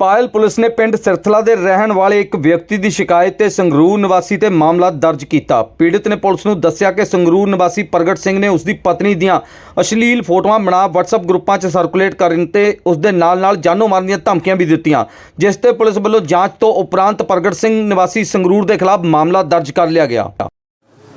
ਪਾਇਲ police ਨੇ ਪਿੰਡ ਸਿਰਥਲਾ ਦੇ ਰਹਿਣ ਵਾਲੇ ਇੱਕ ਵਿਅਕਤੀ ਦੀ ਸ਼ਿਕਾਇਤ ਤੇ ਸੰਗਰੂਰ ਨਿਵਾਸੀ ਤੇ ਮਾਮਲਾ ਦਰਜ ਕੀਤਾ। ਪੀੜਤ ਨੇ ਪੁਲਿਸ ਨੂੰ ਦੱਸਿਆ ਕਿ ਸੰਗਰੂਰ ਨਿਵਾਸੀ ਪ੍ਰਗਟ ਸਿੰਘ ਨੇ ਉਸ ਦੀ ਪਤਨੀ ਦੀਆਂ ਅਸ਼ਲੀਲ ਫੋਟੋਆਂ ਬਣਾ WhatsApp ਗਰੁੱਪਾਂ 'ਚ ਸਰਕੂਲੇਟ ਕਰਨ ਤੇ ਉਸ ਦੇ ਨਾਲ-ਨਾਲ ਜਾਨੋਂ ਮਾਰਨ ਦੀਆਂ ਧਮਕੀਆਂ ਵੀ ਦਿੱਤੀਆਂ, ਜਿਸ ਤੇ ਪੁਲਿਸ ਵੱਲੋਂ ਜਾਂਚ ਤੋਂ ਉਪਰੰਤ ਪ੍ਰਗਟ ਸਿੰਘ ਨਿਵਾਸੀ ਸੰਗਰੂਰ ਦੇ ਖਿਲਾਫ ਮਾਮਲਾ ਦਰਜ ਕਰ ਲਿਆ ਗਿਆ।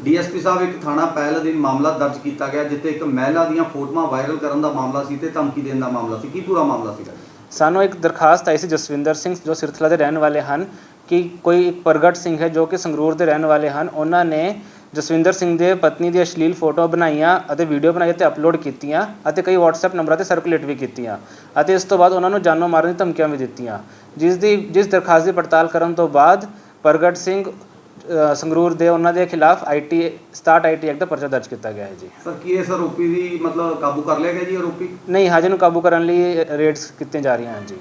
ਡੀਐਸਪੀ ਸਾਹਿਬ, ਇੱਕ ਥਾਣਾ ਪਹਿਲ ਅਧੀਨ ਮਾਮਲਾ ਦਰਜ ਕੀਤਾ ਗਿਆ, ਜਿੱਥੇ ਇੱਕ ਮਹਿਲਾ ਦੀਆਂ ਫੋਟੋਆਂ ਵਾਇਰਲ ਕਰਨ ਦਾ ਮਾਮਲਾ ਸੀ ਤੇ ਧਮਕੀ ਦੇਣ ਦਾ ਮਾਮਲਾ ਸੀ। ਕੀ ਪੂਰਾ ਮਾਮਲਾ ਸੀਗਾ? ਸਾਨੂੰ ਇੱਕ ਦਰਖਾਸਤ ਆਈ ਸੀ ਜਸਵਿੰਦਰ ਸਿੰਘ, ਜੋ ਸਿਰਥਲਾ ਦੇ ਰਹਿਣ ਵਾਲੇ ਹਨ, ਕਿ ਕੋਈ ਪ੍ਰਗਟ ਸਿੰਘ ਹੈ ਜੋ ਕਿ ਸੰਗਰੂਰ ਦੇ ਰਹਿਣ ਵਾਲੇ ਹਨ। ਉਹਨਾਂ ਨੇ ਜਸਵਿੰਦਰ ਸਿੰਘ ਦੇ ਪਤਨੀ ਦੀ ਅਸ਼ਲੀਲ ਫੋਟੋ ਬਣਾਈਆਂ ਅਤੇ ਵੀਡੀਓ ਬਣਾਈ ਤੇ ਅਪਲੋਡ ਕੀਤੀਆਂ ਅਤੇ ਕਈ WhatsApp ਨੰਬਰਾਂ ਤੇ ਸਰਕੂਲੇਟ ਵੀ ਕੀਤੀਆਂ ਅਤੇ ਇਸ ਤੋਂ ਬਾਅਦ ਉਹਨਾਂ ਨੂੰ ਜਾਨੋਂ ਮਾਰਨ ਦੀ ਧਮਕੀਆਂ ਵੀ ਦਿੱਤੀਆਂ। ਜਿਸ ਦੀ, ਜਿਸ ਦਰਖਾਸਤ ਦੀ ਪੜਤਾਲ ਕਰਨ ਤੋਂ ਬਾਅਦ ਪ੍ਰਗਟ ਸਿੰਘ ਸੰਗਰੂਰ ਦੇ ਉਹਨਾਂ ਦੇ ਖਿਲਾਫ ਆਈਟੀ 67 ਆਈਟੀ ਐਕਟ ਦਾ ਪਰਚਾ ਦਰਜ ਕੀਤਾ ਗਿਆ ਹੈ ਜੀ। ਸਰ ਕੀ ਇਸ ਆਰੋਪੀ ਦੀ ਮਤਲਬ ਕਾਬੂ ਕਰ ਲਿਆ ਗਿਆ ਜੀ ਆਰੋਪੀ ਨਹੀਂ ਹਜੇ ਨੂੰ ਕਾਬੂ ਕਰਨ ਲਈ ਰੇਡਸ ਕੀਤੀਆਂ ਜਾ ਰਹੀਆਂ ਹਨ ਜੀ।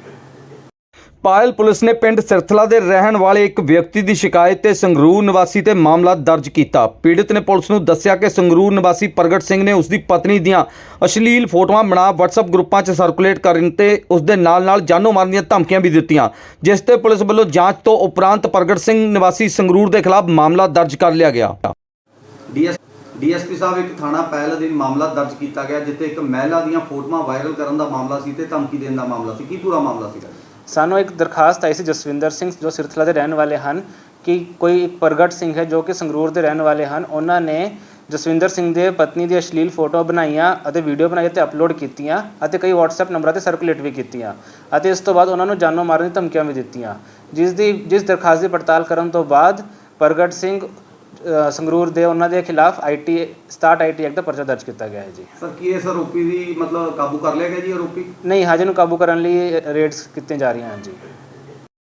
ਪਾਇਲ ਪੁਲਿਸ ਨੇ ਪਿੰਡ ਸਿਰਥਲਾ ਦੇ ਰਹਿਣ ਵਾਲੇ ਇੱਕ ਵਿਅਕਤੀ ਦੀ ਸ਼ਿਕਾਇਤ ਤੇ ਸੰਗਰੂਰ ਨਿਵਾਸੀ ਤੇ ਮਾਮਲਾ ਦਰਜ ਕੀਤਾ। ਪੀੜਤ ਨੇ ਪੁਲਿਸ ਨੂੰ ਦੱਸਿਆ ਕਿ ਸੰਗਰੂਰ ਨਿਵਾਸੀ ਪ੍ਰਗਟ ਸਿੰਘ ਨੇ ਉਸ ਦੀ ਪਤਨੀ ਦੀਆਂ ਅਸ਼ਲੀਲ ਫੋਟੋਆਂ ਬਣਾ WhatsApp ਗਰੁੱਪਾਂ 'ਚ ਸਰਕੂਲੇਟ ਕਰਨ ਤੇ ਉਸ ਦੇ ਨਾਲ-ਨਾਲ ਜਾਨੋਂ ਮਾਰਨ ਦੀਆਂ ਧਮਕੀਆਂ ਵੀ ਦਿੱਤੀਆਂ, ਜਿਸ ਤੇ ਪੁਲਿਸ ਵੱਲੋਂ ਜਾਂਚ ਤੋਂ ਉਪਰੰਤ ਪ੍ਰਗਟ ਸਿੰਘ ਨਿਵਾਸੀ ਸੰਗਰੂਰ ਦੇ ਖਿਲਾਫ ਮਾਮਲਾ ਦਰਜ ਕਰ ਲਿਆ ਗਿਆ। ਡੀਐਸ, ਡੀਐਸਪੀ ਸਾਹਿਬ ਇੱਕ ਥਾਣਾ ਪਹਿਲ ਅਧੀਨ ਮਾਮਲਾ ਦਰਜ ਕੀਤਾ ਗਿਆ, ਜਿੱਥੇ ਇੱਕ ਮਹਿਲਾ ਦੀਆਂ ਫੋਟੋਆਂ ਵਾਇਰਲ ਕਰਨ ਦਾ ਮਾਮਲਾ ਸੀ ਤੇ ਧਮਕੀ ਦੇਣ ਦਾ ਮਾਮਲਾ ਸੀ। ਕੀ ਪੂਰਾ ਮਾਮਲਾ ਸੀਗਾ? ਸਾਨੂੰ ਇੱਕ ਦਰਖਾਸਤ ਆਈ ਸੀ ਜਸਵਿੰਦਰ ਸਿੰਘ ਜੋ ਸਿਰਥਲਾ ਦੇ ਰਹਿਣ ਵਾਲੇ ਹਨ, ਕਿ ਕੋਈ ਪ੍ਰਗਟ ਸਿੰਘ ਹੈ ਜੋ ਕਿ ਸੰਗਰੂਰ ਦੇ ਰਹਿਣ ਵਾਲੇ ਹਨ। ਉਹਨਾਂ ਨੇ ਜਸਵਿੰਦਰ ਸਿੰਘ ਦੇ ਪਤਨੀ ਦੀ ਅਸ਼ਲੀਲ ਫੋਟੋ ਬਣਾਈਆਂ ਅਤੇ ਵੀਡੀਓ ਬਣਾਈ ਤੇ ਅਪਲੋਡ ਕੀਤੀਆਂ ਅਤੇ ਕਈ WhatsApp ਨੰਬਰਾਂ ਤੇ ਸਰਕੂਲੇਟ ਵੀ ਕੀਤੀਆਂ ਅਤੇ ਇਸ ਤੋਂ ਬਾਅਦ ਉਹਨਾਂ ਨੂੰ ਜਾਨੋਂ ਮਾਰਨ ਦੀ ਧਮਕੀਆਂ ਵੀ ਦਿੱਤੀਆਂ। ਜਿਸ ਦੀ, ਜਿਸ ਦਰਖਾਸਤ ਦੀ ਪੜਤਾਲ ਕਰਨ ਤੋਂ ਬਾਅਦ ਪ੍ਰਗਟ ਸਿੰਘ ਸੰਗਰੂਰ ਦੇ ਉਹਨਾਂ ਦੇ ਖਿਲਾਫ ਆਈਟੀ 67 ਆਈਟੀ ਐਕਟ ਦਾ ਪਰਚਾ ਦਰਜ ਕੀਤਾ ਗਿਆ ਹੈ ਜੀ। ਸਰ ਕੀ ਇਸ ਆਰੋਪੀ ਦੀ ਮਤਲਬ ਕਾਬੂ ਕਰ ਲਿਆ ਗਿਆ ਜੀ ਆਰੋਪੀ? ਨਹੀਂ ਹਜੇ ਨੂੰ ਕਾਬੂ ਕਰਨ ਲਈ ਰੇਡਸ ਕੀਤੀਆਂ ਜਾ ਰਹੀਆਂ ਹਨ ਜੀ।